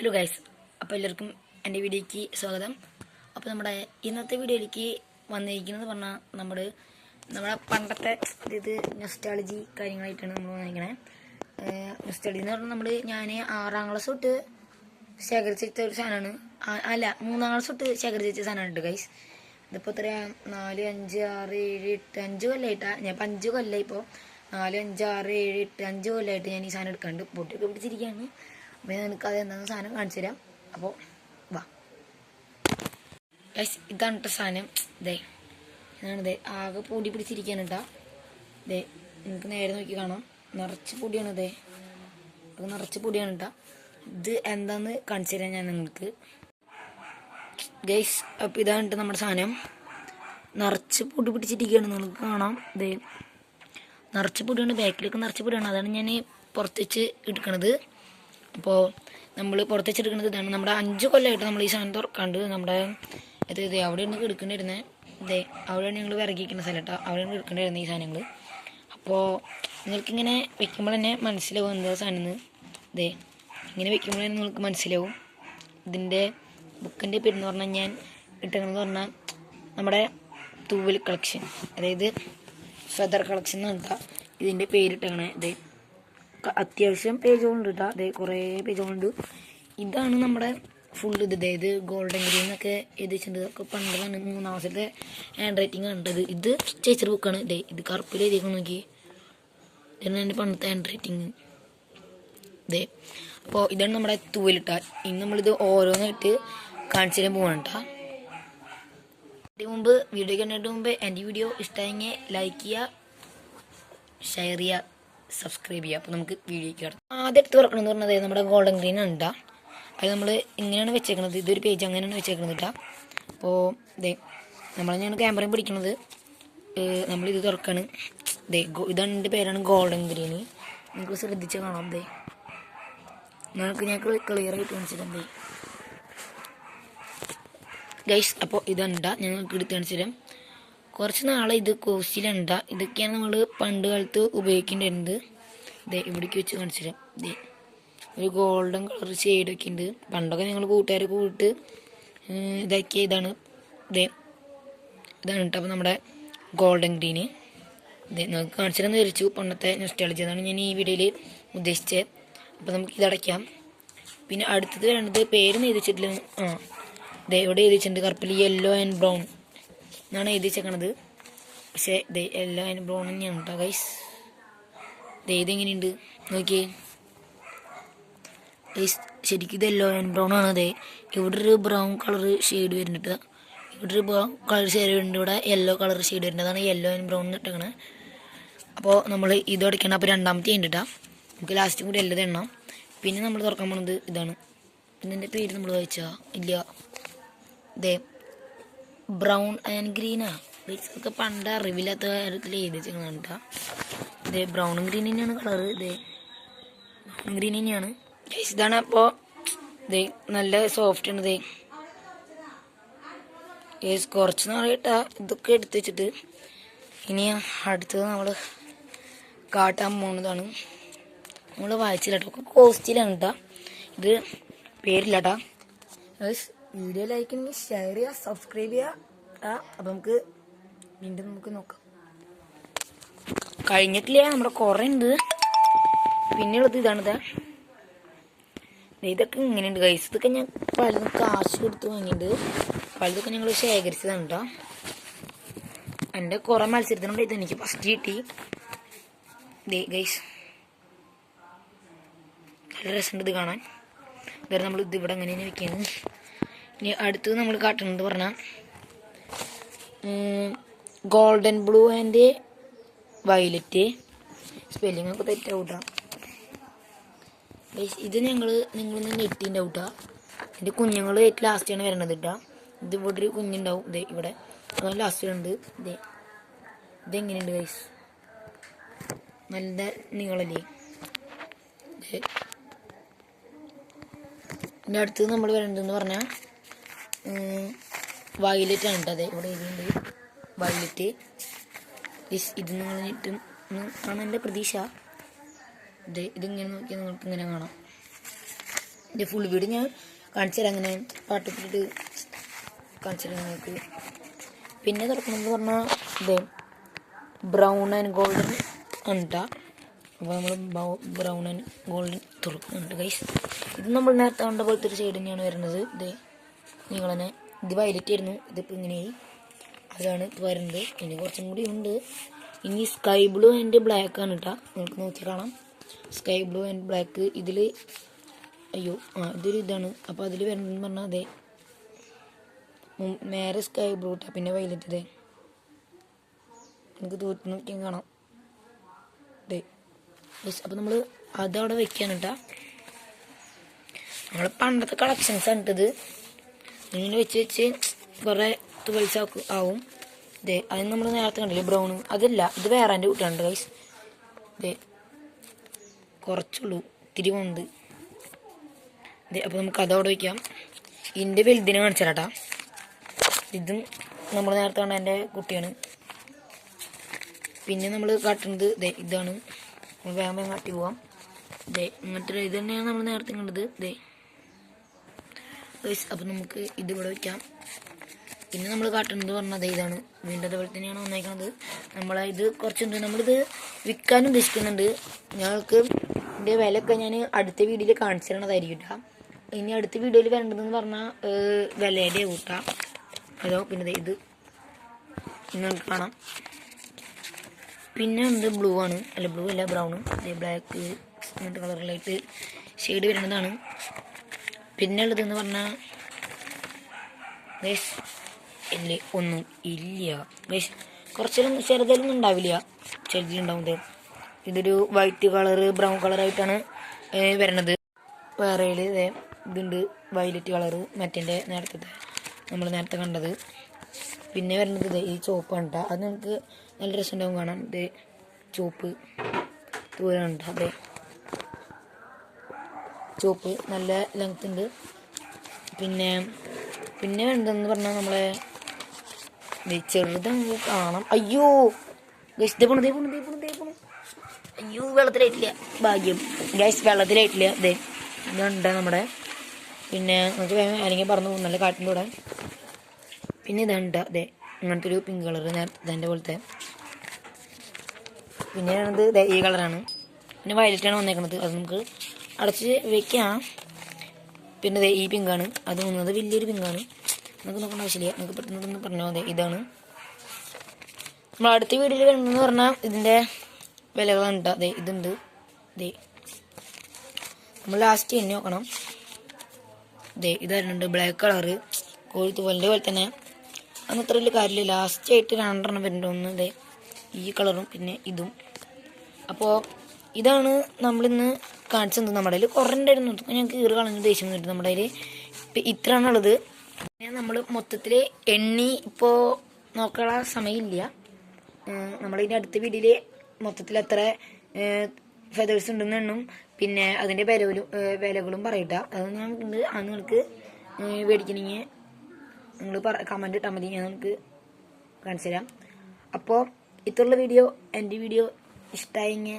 Hello guys അപ്പോൾ എല്ലാവർക്കും എന്റെ വീഡിയോയ്ക്ക് സ്വാഗതം. അപ്പോൾ നമ്മുടെ ഇന്നത്തെ വീഡിയോയിലേക്ക് വന്നിരിക്കുന്നത് പറഞ്ഞാൽ നമ്മൾ നമ്മുടെ പണ്ടത്തെ ഇത് നെസ്റ്റാളജി കാര്യങ്ങളായിട്ടാണ് നമ്മൾ വന്നിരിക്കണേ. നെസ്റ്റാളജി എന്ന് പറഞ്ഞാൽ നമ്മൾ ഞാൻ ആറാം ക്ലാസ് തൊട്ട് ശേഖരിച്ചെടുത്ത ഒരു സാധനമാണ്. അല്ല മൂന്നാം ക്ലാസ് തൊട്ട് ശേഖരിച്ച വെച്ച സാധനമാണ് കേട്ടോ ഗൈസ് ഇതിപ്പോൾ എത്ര നാല് അഞ്ച് ആറ് ഏഴ് എട്ട് അഞ്ച് കൊല്ലായിട്ടാ. ഞാൻ ഇപ്പം അഞ്ച് കൊല്ലായി ഇപ്പോൾ നാല് അഞ്ച് ആറ് ഏഴ് എട്ട് അഞ്ച് കൊല്ലമായിട്ട് ഞാൻ ഈ സാധനം എടുക്കാണ്ട് പൊട്ടിയൊക്കെ പിടിച്ചിരിക്കുകയാണ് അപ്പോൾ ഞാൻ നിനക്ക് അത് എന്താ സാധനം കാണിച്ചു തരാം. അപ്പോൾ വാ. ഗൈസ് ഇതാണ് കേട്ടോ സാധനം. ഇതേ ഇതാണ് ഇതേ ആകെ പൊടി പിടിച്ചിരിക്കാണ് കേട്ടോ ഇതേ നിങ്ങൾക്ക് നേരെ നോക്കി കാണാം. നിറച്ച് പൊടിയാണ് ഇതേ അത് നിറച്ച് പൊടിയാണ് കേട്ടോ ഇത് എന്താന്ന് കാണിച്ചു തരാം ഞാൻ നിങ്ങൾക്ക്. ഗൈസ് അപ്പോൾ ഇതാണ് നമ്മുടെ സാധനം. നിറച്ച് പൊടി പിടിച്ചിരിക്കുകയാണ് നിങ്ങൾക്ക് കാണാം. ദേ നിറച്ച് പൊടിയാണ് ബാക്കിലേക്ക് നിറച്ച് പൊടിയാണ്. അതാണ് ഞാൻ പുറത്ത് വെച്ച് എടുക്കണത്. അപ്പോൾ നമ്മൾ പുറത്ത് വെച്ച് ഇതാണ്. നമ്മുടെ അഞ്ച് കൊല്ലമായിട്ട് നമ്മൾ ഈ സാധനം തുറക്കാണ്ട് നമ്മുടെ ഇത് ഇത് അവിടെയാണ് എടുക്കേണ്ടിരുന്നത് ഇതേ അവിടെയാണ് ഞങ്ങൾ വിറകിക്കുന്ന സ്ഥലം കേട്ടോ അവിടെയാണ് എടുക്കേണ്ടിരുന്നത് ഈ സാധനങ്ങൾ അപ്പോൾ നിങ്ങൾക്കിങ്ങനെ വെക്കുമ്പോൾ തന്നെ മനസ്സിലാവും എന്താ സാധനം ഇതേ ഇങ്ങനെ വെക്കുമ്പോൾ തന്നെ നിങ്ങൾക്ക് മനസ്സിലാവും. ഇതിന്റെ ബുക്കിന്റെ പേരെന്ന് പറഞ്ഞാൽ ഞാൻ ഇട്ടെന്ന് പറഞ്ഞാൽ നമ്മുടെ തൂവൽ കളക്ഷൻ. അതായത് ഫെദർ കളക്ഷൻ എന്ന് പറഞ്ഞാൽ ഇതിന്റെ പേരിട്ടാണ് ഇത് അത്യാവശ്യം പേജുകളുണ്ട് കേട്ടോ അതെ കുറേ പേജുകളുണ്ട് ഇതാണ് നമ്മുടെ ഫുൾ ഇത്. ഇത് ഗോൾഡൻ ഗ്രീൻ ഒക്കെ എഴുതിച്ചിട്ടുണ്ട് ഇതൊക്കെ പണ്ടതാണ് മൂന്നാം മാസത്തെ ഹാൻഡ് റൈറ്റിംഗ് കണ്ടത്. ഇത് ചേച്ചർ ബുക്കാണ് ഇതേ ഇത് കറുപ്പിൽ എഴുതിയേക്കാൻ നോക്കി. ഇതാണ് എന്റെ പണ്ടത്തെ ഹാൻഡ് റൈറ്റിംഗ് ഇതേ അപ്പോൾ ഇതാണ് നമ്മുടെ തൂവലിട്ട ഇനി നമ്മളിത് ഓരോന്നായിട്ട് കാണിച്ചു തരാൻ പോകണം കേട്ടോ മുമ്പ് വീഡിയോ കണ്ടിട്ട് മുമ്പ് എന്റെ വീഡിയോ ഇഷ്ടമായെങ്കിൽ ലൈക്ക് ചെയ്യുക ഷെയർ ചെയ്യുക സബ്സ്ക്രൈബ് ചെയ്യുക അപ്പോൾ നമുക്ക് വീഡിയോയ്ക്ക് കിടക്കാം ആദ്യം എടുത്ത് തുറക്കണമെന്ന് പറഞ്ഞത് നമ്മുടെ ഗോൾഡൻ ഗ്രീൻ ഉണ്ട് അത് നമ്മൾ ഇങ്ങനെയാണ് വെച്ചേക്കുന്നത് ഇതൊരു പേജ് അങ്ങനെയാണ് വെച്ചേക്കുന്നത് കേട്ടോ അപ്പോൾ ഇതേ നമ്മൾ തന്നെയാണ് ക്യാമറയും പിടിക്കുന്നത് നമ്മളിത് തുറക്കാണ്. ഇതേ എന്റെ പേരാണ് ഗോൾഡൻ ഗ്രീൻ നിങ്ങൾക്ക് ശ്രദ്ധിച്ച് കാണാം. ദേ. നിങ്ങൾക്ക് ഞാൻ ക്ലിയർ ആയിട്ട് കാണിച്ചിട്ടുണ്ട് ഗൈസ് അപ്പോൾ ഇതുണ്ട ഞങ്ങൾക്ക് എടുത്ത് കാണിച്ചു തരാം കുറച്ച് നാളെ ഇത് കോസ്റ്റിലുണ്ട ഇതൊക്കെയാണ് നമ്മൾ പണ്ട് കാലത്ത് ഉപയോഗിക്കേണ്ടിരുന്നത്. ഇതേ ഇവിടേക്ക് വെച്ച് കാണിച്ചു തരാം ഇതേ ഒരു ഗോൾഡൻ കളർ ഷെയ്ഡൊക്കെ ഉണ്ട് പണ്ടൊക്കെ ഞങ്ങൾ കൂട്ടുകാരൊക്കെ കൂട്ട് ഏഹ് ഇതാക്കിയ ഇതാണ്. ഇതേ ഇതാണ് കേട്ടോ അപ്പോൾ നമ്മുടെ ഗോൾഡൻ ഗ്രീന് ഇതേ നമുക്ക് കാണിച്ചു തരാൻ ധരിച്ചു പണ്ടത്തെ നെസ്റ്റോളജി അതാണ് ഞാൻ ഈ വീഡിയോയിൽ ഉദ്ദേശിച്ചത് അപ്പോൾ നമുക്ക് ഇതടയ്ക്കാം പിന്നെ അടുത്തത് വേണ്ടത് പേര് എഴുതിച്ചിട്ടില്ല ആ ഇതേ ഇവിടെ എഴുതിച്ചിട്ടുണ്ട് കറുപ്പിൽ യെല്ലോ ആൻഡ് ബ്രൗൺ എന്നാണ് എഴുതി വെച്ചേക്കണത് പക്ഷേ ദേ യെല്ലോ ആൻഡ് ബ്രൗൺ തന്നെയാണ് കേട്ടോ ഗൈസ് ഇതെങ്ങനെയുണ്ട്? നോക്കിയേ. ഗൈസ് ശരിക്കും ഇത് യെല്ലോ ആൻഡ് ബ്രൗൺ ആണ്. അതെ ഇവിടെ ഒരു ബ്രൗൺ കളർ ഷെയ്ഡ് വരുന്നുണ്ട്. ഇവിടെ ഒരു ബ്രൗൺ കളർ ഷെയ്ഡ് വരുന്നുണ്ട്. ഇവിടെ യെല്ലോ കളർ ഷെയ്ഡ് വരുന്നത് അതാണ് യെല്ലോ ആൻഡ് ബ്രൗൺ ഇട്ടേക്കണ് അപ്പോൾ നമ്മൾ ഇത് അടയ്ക്കണം. അപ്പോൾ രണ്ടാമത്തെ കേട്ടോ നമുക്ക് ലാസ്റ്റും കൂടി എല്ലാം എണ്ണം. പിന്നെ നമ്മൾ തുറക്കാൻ പോണത് ഇതാണ്. പിന്നെ ഇതിന്റെ പേര് നമ്മൾ വായിച്ചാ? ഇല്ല. ഇതേ ബ്രൗൺ ആൻഡ് ഗ്രീനാ ഇതൊക്കെ പണ്ട് അറിവില്ലാത്ത കാര്യത്തിൽ എഴുതി വെച്ചിരിക്കുന്നതാണ് കേട്ടോ ഇതേ ബ്രൗണും ഗ്രീൻ തന്നെയാണ് കളറ് ഇത് ഗ്രീൻ തന്നെയാണ്. ഇതാണ് അപ്പോൾ ഇത് നല്ല സോഫ്റ്റ് ആണ് ഇത്. ഏസ് കുറച്ച് നാളായിട്ട് ഇതൊക്കെ എടുത്ത് വെച്ചിട്ട് ഇനി അടുത്തത് നമ്മൾ കാട്ടാൻ പോകുന്നതാണ് നമ്മൾ വായിച്ചില്ല കേട്ടോ ഒക്കെ കോസ്റ്റിലാണ് കേട്ടോ ഇത് പേരില്ല കേട്ടോ വീഡിയോ ലൈക്ക് ചെയ്യണമെങ്കിൽ ഷെയർ ചെയ്യുക സബ്സ്ക്രൈബ് ചെയ്യുക. അപ്പം നമുക്ക് വീണ്ടും നമുക്ക് നോക്കാം. കഴിഞ്ഞിട്ടില്ല നമ്മുടെ കുറേ ഉണ്ട് പിന്നെയുള്ളത് ഇതാണ് ദേ. ദേ ഇതൊക്കെ ഇങ്ങനെയുണ്ട് കൈസ് ഇതൊക്കെ ഞാൻ പലതും കാശ് കൊടുത്ത് വാങ്ങിയിട്ടുണ്ട്. പലതൊക്കെ ഞങ്ങൾ ശേഖരിച്ചതാണ് കേട്ടോ എന്റെ കുറേ മത്സരത്തിനുണ്ട് ഇത് എനിക്ക് ഫസ്റ്റ് കിട്ടി. ഗൈസ് നല്ല രസമുണ്ട് ഇത് കാണാൻ. വേറെ നമ്മൾ ഇത് ഇവിടെ തന്നെ വെക്കുന്നത് ഇനി അടുത്ത് നമ്മൾ കാട്ടുന്നത് പറഞ്ഞാൽ golden blue and violet spelling ഒക്കെ തെറ്റാവൂട്ടാ ഗൈസ് ഇത് ഞങ്ങൾ നിങ്ങൾ നെറ്റിന്റെ ഔട്ടാ എന്റെ കുഞ്ഞുങ്ങൾ ഏറ്റവും ലാസ്റ്റാണ് വരണത് കേട്ടോ ഇത് ഇവിടെ ഒരു കുഞ്ഞുണ്ടാവും. ഇതേ ഇവിടെ. അതാണ് ലാസ്റ്റിലുണ്ട് ഇതേ ഇതെങ്ങനെയുണ്ട് ഗൈസ് നല്ല നീളല്ലേ? എന്റെ അടുത്ത് നമ്മൾ വരേണ്ടതെന്ന് പറഞ്ഞാൽ വയലറ്റ് ആണ് കേട്ടോ അതെ ഇവിടെ എഴുതിയിട്ടുണ്ട് വയലറ്റ് ഇത് നിങ്ങൾ നെറ്റും ആണ് എന്റെ പ്രതീക്ഷ. ഇത് ഇതിങ്ങനെ നോക്കിയാൽ നിങ്ങൾക്ക് ഇങ്ങനെ കാണാം. എന്റെ ഫുൾ വീട് ഞാൻ കാണിച്ചു തരാം. അങ്ങനെ പാട്ടിട്ടിട്ട് കാണിച്ചു തരാം നിങ്ങൾക്ക്. പിന്നെ തുറക്കണമെന്ന് പറഞ്ഞാൽ ഇത് ബ്രൗൺ ആൻഡ് ഗോൾഡൻ ഉണ്ടാ അപ്പോൾ നമ്മൾ ബ്രൗൺ ആൻഡ് ഗോൾഡൻ തുറക്കുന്നുണ്ട് ഗൈസ് ഇത് നമ്മൾ നേരത്തെ കണ്ട പോലത്തെ ഒരു സൈഡ് തന്നെയാണ് വരുന്നത്. ഇത് നിങ്ങൾ തന്നെ ഇത് വയലറ്റ് ആയിരുന്നു. ഇതിപ്പോൾ ഇങ്ങനെയായി അതാണ് ഇത് വരുന്നത് ഇനി കുറച്ചും കൂടി ഉണ്ട്. ഇനി സ്കൈ ബ്ലൂ ആൻഡ് ബ്ലാക്ക് ആണ് കേട്ടോ നിങ്ങൾക്ക് നോക്കി കാണാം. സ്കൈ ബ്ലൂ ആൻഡ് ബ്ലാക്ക് ഇതിൽ അയ്യോ ആ ഇതൊരു ഇതാണ്. അപ്പോൾ അതിൽ വരുന്നതെന്ന് പറഞ്ഞാൽ അതെ. നേരെ സ്കൈ ബ്ലൂ ട്ടാ. പിന്നെ വൈലറ്റ് ഇതേ. നിങ്ങൾക്ക് തോറ്റ് നോക്കി കാണാം. ദേ. അപ്പോൾ നമ്മൾ അതവിടെ വെക്കാണ് കേട്ടോ നമ്മൾ പണ്ടത്തെ കളക്ഷൻസ് ആണ് ഇട്ടത് ഇങ്ങനെ വെച്ച് വെച്ച് കുറേ പൈസ ആവും. ദേ അത് നമ്മൾ നേരത്തെ കണ്ടില്ലേ ബ്രൗൺ അതല്ല ഇത് വേറെ എന്റെ കൂട്ടാണ്ട് ഗൈസ് ദേ കുറച്ചുള്ളൂ ഇത്തിരി ഉണ്ട് ദേ അപ്പോൾ നമുക്ക് അതവിടെ വയ്ക്കാം ഇതിന്റെ വലുതിനെ കാണിച്ചു തരാട്ടാ ഇതും നമ്മൾ നേരത്തെ കണ്ട എന്റെ കുട്ടിയാണ്. പിന്നെ നമ്മൾ കാട്ടുന്നത് ദേ ഇതാണ്. വേഗം വേഗം കാട്ടി പോവാം. ദേ ഇങ്ങനത്തെ ഇത് തന്നെയാണ് നമ്മൾ നേരത്തെ കണ്ടത്. ദേ ഗൈസ് അപ്പോൾ നമുക്ക് ഇതിവിടെ വയ്ക്കാം പിന്നെ നമ്മൾ കാട്ടുന്നത് പറഞ്ഞത് ഇതാണ്. വീണ്ടും അതുപോലെ തന്നെയാണ് വന്നേക്കുന്നത് നമ്മളെ ഇത് കുറച്ചുണ്ട് നമ്മളിത് വിൽക്കാൻ ഉദ്ദേശിക്കുന്നുണ്ട്. ഞങ്ങൾക്ക് ഇതിന്റെ വിലയൊക്കെ ഞാൻ അടുത്ത വീഡിയോയിൽ കാണിച്ചു തരണതായിരിക്കും ഇനി അടുത്ത വീഡിയോയിൽ വരേണ്ടതെന്ന് പറഞ്ഞാൽ വിലയുടെ കൂട്ടാം. അതോ പിന്നെ ഇത്. നിങ്ങൾക്ക് കാണാം. പിന്നെ ഉണ്ട് ബ്ലൂ ആണ്. അല്ല ബ്ലൂ അല്ല ബ്രൗൺ ബ്ലാക്ക് ഇങ്ങനത്തെ കളറിലായിട്ട് ഷെയ്ഡ് വരുന്നതാണ്. പിന്നെ ഉള്ളതെന്ന് പറഞ്ഞാൽ ഗൈസ് ഇല്ല ഒന്നും ഇല്ല. ഗൈസ് കുറച്ചൊന്നും ചെറുതിലൊന്നും ഉണ്ടാവില്ല. ചെറുതിലുണ്ടാവുന്നത്. ഇതൊരു വൈറ്റ് കളറ് ബ്രൗൺ കളറായിട്ടാണ് വരണത്. വേറെ ഇതേ ഇതുണ്ട് വയലറ്റ് കളറ് മറ്റേ നേരത്തെ നമ്മൾ നേരത്തെ കണ്ടത്. പിന്നെ വരുന്നത് ഇത് ഈ ചോപ്പാണ് കേട്ടോ അത് നമുക്ക് നല്ല രസമുണ്ടാവും കാണാൻ. ഇത് ചോപ്പ് ദൂരം ഉണ്ട് അതെ ചോപ്പ് നല്ല ലെങ്ത് ഉണ്ട്. പിന്നെ പിന്നെ വേണ്ടതെന്ന് പറഞ്ഞാൽ നമ്മളെ ചെറുത് കാണാം. അയ്യോ ഗൈസ് ദേ ദേ ദേ ദേ അയ്യോ വെള്ളത്തിലായിട്ടില്ല. ഭാഗ്യം. ഗൈസ് വെള്ളത്തിലായിട്ടില്ല. ദേ ഇതുണ്ട് നമ്മുടെ? പിന്നെ നമുക്ക് വേഗം അല്ലെങ്കിൽ പറഞ്ഞു നല്ല കാട്ടിന്റെ കൂടെ പിന്നെ ഇതുണ്ട്? അതെ ഇങ്ങനത്തെ ഒരു പിങ്ക് കളർ ഇതെന്റെ പോലത്തെ. പിന്നെ ഇത് ഈ കളറാണ് പിന്നെ വയലറ്റാണ് വന്നേക്കുന്നത് അത് നമുക്ക് അടച്ച് വെക്കാം. പിന്നെ ഈ പിങ്കാണ്. അത് വന്നത് വലിയൊരു പിങ്കാണ്. നമുക്ക് നോക്കേണ്ട ആവശ്യമില്ല. നമുക്ക് പെട്ടെന്ന് പറഞ്ഞാൽ മതി. ഇതാണ്. നമ്മൾ അടുത്ത വീഡിയോയിൽ കണ്ടെന്ന് പറഞ്ഞാൽ ഇതിന്റെ വിലകളാണ് കേട്ടോ അതെ ഇതുണ്ട്. ദേ. നമ്മൾ ലാസ്റ്റ് എണ്ണി നോക്കണം. ഇത് വരുന്നുണ്ട് ബ്ലാക്ക് കളറ് കോഴിത്തുവലിന്റെ പോലെ തന്നെ. അന്ന് അത്ര വലിയ കാര്യമില്ല. ലാസ്റ്റ് ആയിട്ട് രണ്ടെണ്ണം വരുന്നുണ്ട് ഒന്ന് ദേ. ഈ കളറും പിന്നെ ഇതും. അപ്പോൾ ഇതാണ് നമ്മളിന്ന് കാണിച്ചത് നമ്മുടെ കയ്യിൽ. കുറേ ഉണ്ടായിരുന്നു. ഞാൻ കീറി കളഞ്ഞ ദേഷ്യം വന്നിട്ട് നമ്മുടെ കയ്യിൽ. ഇപ്പം ഇത്രയാണുള്ളത്. പിന്നെ നമ്മൾ മൊത്തത്തിൽ എണ്ണി ഇപ്പോൾ നോക്കാനുള്ള സമയമില്ല. നമ്മളിതിന്റെ അടുത്ത വീഡിയോയിൽ മൊത്തത്തിൽ എത്ര ഫെതേഴ്സ് ഉണ്ടെന്ന് എണ്ണും. പിന്നെ അതിന്റെ വിലകളും വിലകളും പറയട്ട. അത് നമുക്ക് അത് നിങ്ങൾക്ക് മേടിക്കണമെങ്കിൽ നിങ്ങൾ പറ കമന്റ് ഇട്ടാൽ മതി. ഞാൻ നിങ്ങൾക്ക് കാണിച്ചു തരാം അപ്പോൾ ഇത്രയുള്ള വീഡിയോ എന്റെ വീഡിയോ ഇഷ്ടമായെങ്കിൽ